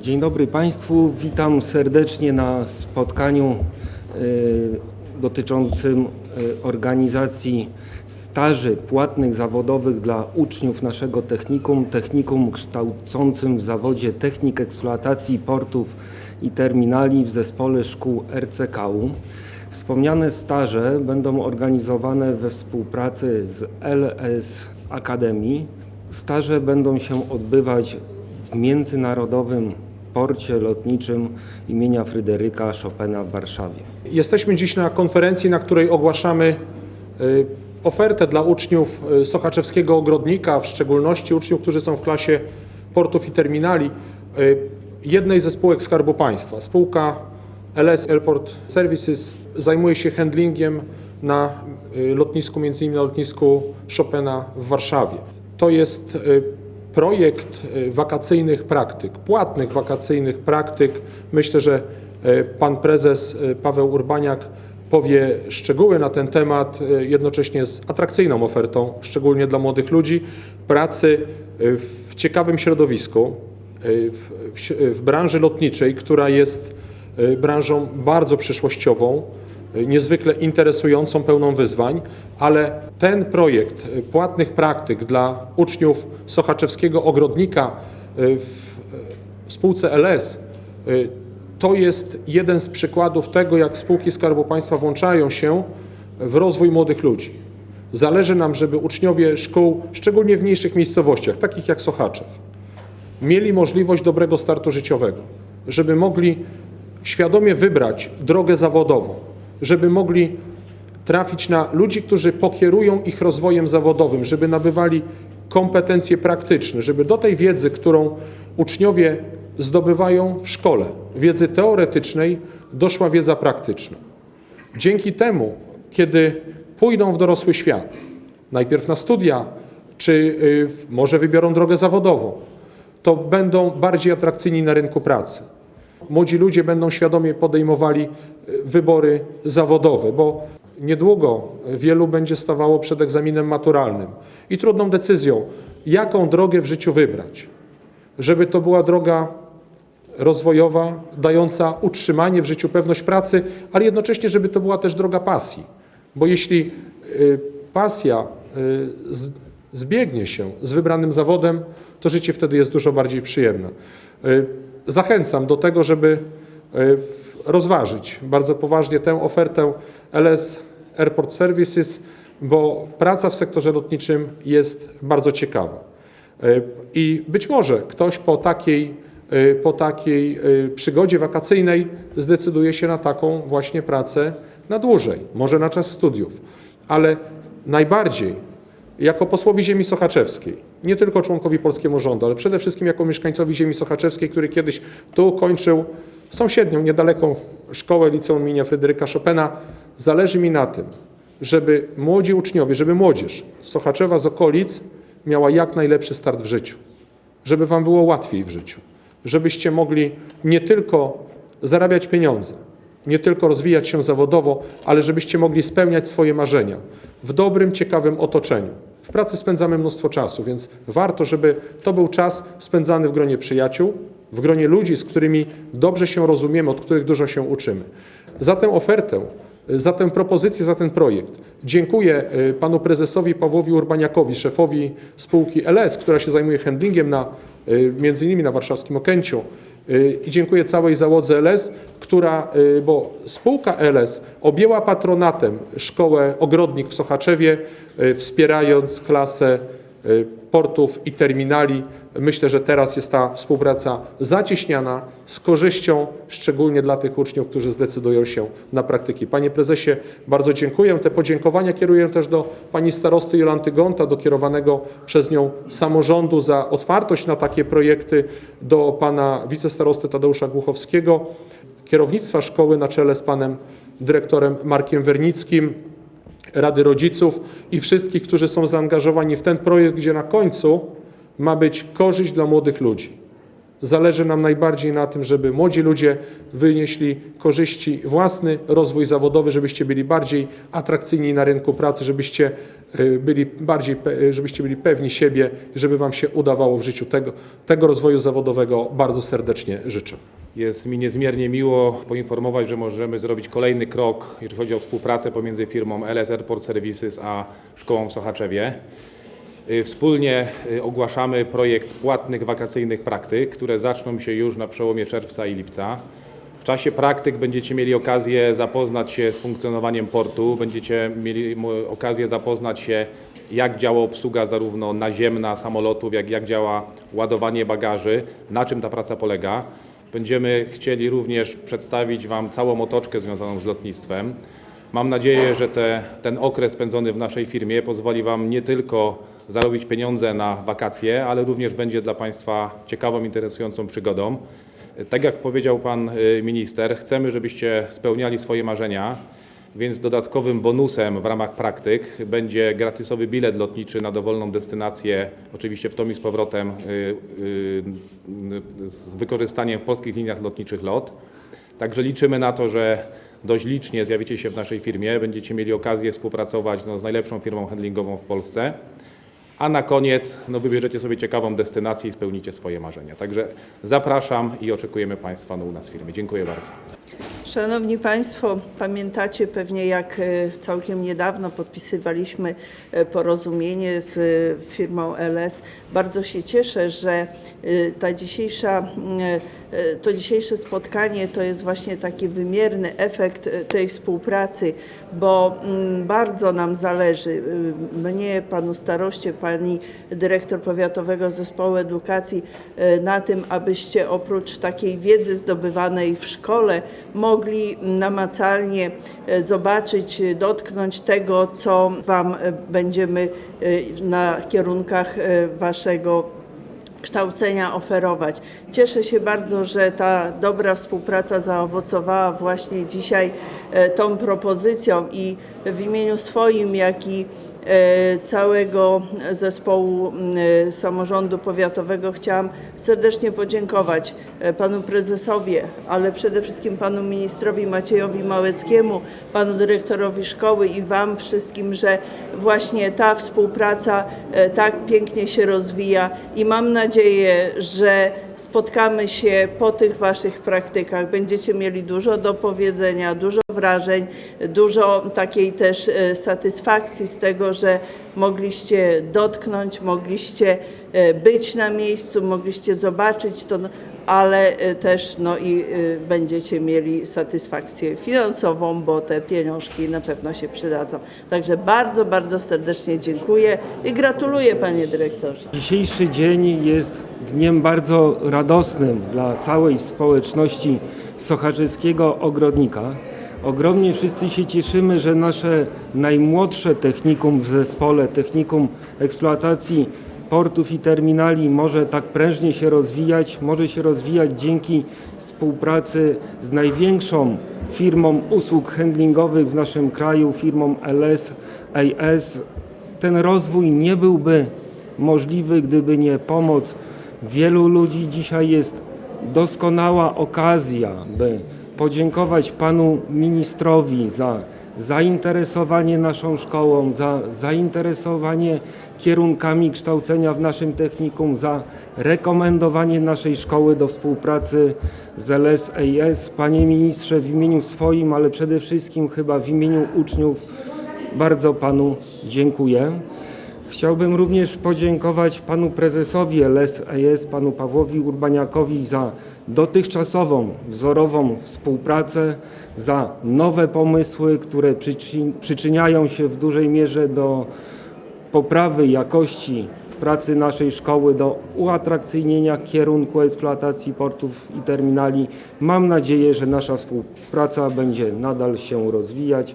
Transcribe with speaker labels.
Speaker 1: Dzień dobry Państwu, witam serdecznie na spotkaniu y, dotyczącym y, organizacji staży płatnych zawodowych dla uczniów naszego technikum, technikum kształcącym w zawodzie technik eksploatacji portów i terminali w zespole szkół RCKU. Wspomniane staże będą organizowane we współpracy z LS Akademii. Staże będą się odbywać w Międzynarodowym Porcie Lotniczym imienia Fryderyka Chopina w Warszawie.
Speaker 2: Jesteśmy dziś na konferencji, na której ogłaszamy y, ofertę dla uczniów y, Sochaczewskiego Ogrodnika, w szczególności uczniów, którzy są w klasie portów i terminali, y, jednej ze spółek Skarbu Państwa. Spółka LS Airport Services zajmuje się handlingiem na lotnisku, między innymi na lotnisku Chopina w Warszawie. To jest projekt y, wakacyjnych praktyk, płatnych wakacyjnych praktyk. Myślę, że y, pan prezes y, Paweł Urbaniak powie szczegóły na ten temat, jednocześnie z atrakcyjną ofertą, szczególnie dla młodych ludzi, pracy w ciekawym środowisku, w, w, branży lotniczej, która jest branżą bardzo przyszłościową, niezwykle interesującą, pełną wyzwań, ale ten projekt płatnych praktyk dla uczniów Sochaczewskiego Ogrodnika y, w w spółce LS y, to jest jeden z przykładów tego, jak spółki Skarbu Państwa włączają się w rozwój młodych ludzi. Zależy nam, żeby uczniowie szkół, szczególnie w mniejszych miejscowościach, takich jak Sochaczew, mieli możliwość dobrego startu życiowego, żeby mogli świadomie wybrać drogę zawodową, żeby mogli trafić na ludzi, którzy pokierują ich rozwojem zawodowym, żeby nabywali kompetencje praktyczne, żeby do tej wiedzy, którą uczniowie zdobywają w szkole, wiedzy teoretycznej, doszła wiedza praktyczna. Dzięki temu, kiedy pójdą w dorosły świat, najpierw na studia, czy y, może wybiorą drogę zawodową, to będą bardziej atrakcyjni na rynku pracy. Młodzi ludzie będą świadomie podejmowali y, wybory zawodowe, bo niedługo wielu będzie stawało przed egzaminem maturalnym i trudną decyzją, jaką drogę w życiu wybrać. Żeby to była droga rozwojowa, dająca utrzymanie w życiu, pewność pracy, ale jednocześnie, żeby to była też droga pasji. Bo jeśli y, pasja y, zbiegnie się z wybranym zawodem, to życie wtedy jest dużo bardziej przyjemne. Zachęcam do tego, żeby y, rozważyć bardzo poważnie tę ofertę LS Airport Services, bo praca w sektorze lotniczym jest bardzo ciekawa. Y, I być może ktoś po takiej, y, po takiej przygodzie wakacyjnej zdecyduje się na taką właśnie pracę na dłużej, może na czas studiów, ale najbardziej jako posłowi ziemi sochaczewskiej, nie tylko członkowi polskiemu rządu, ale przede wszystkim jako mieszkańcowi ziemi sochaczewskiej, który kiedyś tu kończył sąsiednią, niedaleką szkołę liceum imienia Fryderyka Chopina, zależy mi na tym, żeby młodzi uczniowie, żeby młodzież Sochaczewa, z okolic miała jak najlepszy start w życiu, żeby wam było łatwiej w życiu, żebyście mogli nie tylko zarabiać pieniądze, nie tylko rozwijać się zawodowo, ale żebyście mogli spełniać swoje marzenia w dobrym, ciekawym otoczeniu. W pracy spędzamy mnóstwo czasu, więc warto, żeby to był czas spędzany w gronie przyjaciół, w gronie ludzi, z którymi dobrze się rozumiemy, od których dużo się uczymy. Za tę ofertę, za tę propozycję, za ten projekt dziękuję y, panu prezesowi Pawłowi Urbaniakowi, szefowi spółki LS, która się zajmuje handlingiem na, y, między innymi na warszawskim Okęciu, I dziękuję całej załodze LS, która, y, bo spółka LS objęła patronatem szkołę Ogrodnik w Sochaczewie, y, wspierając klasę y, portów i terminali. Myślę, że teraz jest ta współpraca zacieśniana z korzyścią, szczególnie dla tych uczniów, którzy zdecydują się na praktyki. Panie prezesie, bardzo dziękuję. Te podziękowania kieruję też do pani starosty Jolanty Gonta, do kierowanego przez nią samorządu za otwartość na takie projekty, do pana wicestarosty Tadeusza Głuchowskiego, kierownictwa szkoły na czele z panem dyrektorem Markiem Wernickim, Rady Rodziców i wszystkich, którzy są zaangażowani w ten projekt, gdzie na końcu ma być korzyść dla młodych ludzi. Zależy nam najbardziej na tym, żeby młodzi ludzie wynieśli korzyści, własny rozwój zawodowy, żebyście byli bardziej atrakcyjni na rynku pracy, żebyście y, byli bardziej, pe- żebyście byli pewni siebie, żeby Wam się udawało w życiu tego, tego rozwoju zawodowego bardzo serdecznie życzę.
Speaker 3: Jest mi niezmiernie miło poinformować, że możemy zrobić kolejny krok, jeżeli chodzi o współpracę pomiędzy firmą LS Airport Services a szkołą w Sochaczewie. Y, Wspólnie y, ogłaszamy projekt płatnych wakacyjnych praktyk, które zaczną się już na przełomie czerwca i lipca. W czasie praktyk będziecie mieli okazję zapoznać się z funkcjonowaniem portu, będziecie mieli okazję zapoznać się, jak działa obsługa zarówno naziemna samolotów, jak, jak działa ładowanie bagaży, na czym ta praca polega. Będziemy chcieli również przedstawić Wam całą otoczkę związaną z lotnictwem. Mam nadzieję, że te, ten okres spędzony w naszej firmie pozwoli Wam nie tylko zarobić pieniądze na wakacje, ale również będzie dla Państwa ciekawą, interesującą przygodą. Tak jak powiedział Pan y, Minister, chcemy, żebyście spełniali swoje marzenia, więc dodatkowym bonusem w ramach praktyk będzie gratisowy bilet lotniczy na dowolną destynację, oczywiście w tom i z powrotem y, y, y, z wykorzystaniem w polskich liniach lotniczych LOT. Także liczymy na to, że dość licznie zjawicie się w naszej firmie, będziecie mieli okazję współpracować no, z najlepszą firmą handlingową w Polsce, a na koniec no, wybierzecie sobie ciekawą destynację i spełnicie swoje marzenia. Także zapraszam i oczekujemy Państwa no, u nas w firmie. Dziękuję bardzo.
Speaker 4: Szanowni Państwo, pamiętacie pewnie jak e, całkiem niedawno podpisywaliśmy e, porozumienie z e, firmą LS. Bardzo się cieszę, że ta dzisiejsza, to dzisiejsze spotkanie to jest właśnie taki wymierny efekt tej współpracy, bo bardzo nam zależy, mnie, panu staroście, pani dyrektor powiatowego zespołu edukacji, na tym, abyście oprócz takiej wiedzy zdobywanej w szkole mogli namacalnie e, zobaczyć, e, dotknąć tego, co Wam e, będziemy na kierunkach Waszego kształcenia oferować. Cieszę się bardzo, że ta dobra współpraca zaowocowała właśnie dzisiaj tą propozycją i w imieniu swoim, jak i całego zespołu e, samorządu powiatowego chciałam serdecznie podziękować e, panu prezesowi, ale przede wszystkim panu ministrowi Maciejowi Małeckiemu, panu dyrektorowi szkoły i wam wszystkim, że właśnie ta współpraca e, tak pięknie się rozwija. I mam nadzieję, że spotkamy się po tych waszych praktykach. Będziecie mieli dużo do powiedzenia, dużo wrażeń, dużo takiej też e, satysfakcji z tego, że mogliście dotknąć, mogliście e, być na miejscu, mogliście zobaczyć to, ale e, też no i będziecie mieli satysfakcję finansową, bo te pieniążki na pewno się przydadzą. Także bardzo, bardzo serdecznie dziękuję i gratuluję panie dyrektorze.
Speaker 1: Dzisiejszy dzień jest dniem bardzo radosnym dla całej społeczności sochaczeskiego ogrodnika. Ogromnie wszyscy się cieszymy, że nasze najmłodsze technikum w zespole, technikum eksploatacji portów i terminali może tak prężnie się rozwijać, może się rozwijać dzięki współpracy z największą firmą usług handlingowych w naszym kraju, firmą LS AS. Ten rozwój nie byłby możliwy, gdyby nie pomoc wielu ludzi. Dzisiaj jest doskonała okazja, by podziękować panu ministrowi za zainteresowanie naszą szkołą, za zainteresowanie kierunkami kształcenia w naszym technikum, za rekomendowanie naszej szkoły do współpracy z LSAS. Panie ministrze, w imieniu swoim, ale przede wszystkim chyba w imieniu uczniów bardzo panu dziękuję. Chciałbym również podziękować panu prezesowi LSAS, panu Pawłowi Urbaniakowi za dotychczasową, wzorową współpracę, za nowe pomysły, które przyczy- przyczyniają się w dużej mierze do poprawy jakości pracy naszej szkoły, do uatrakcyjnienia kierunku eksploatacji portów i terminali. Mam nadzieję, że nasza współpraca będzie nadal się rozwijać.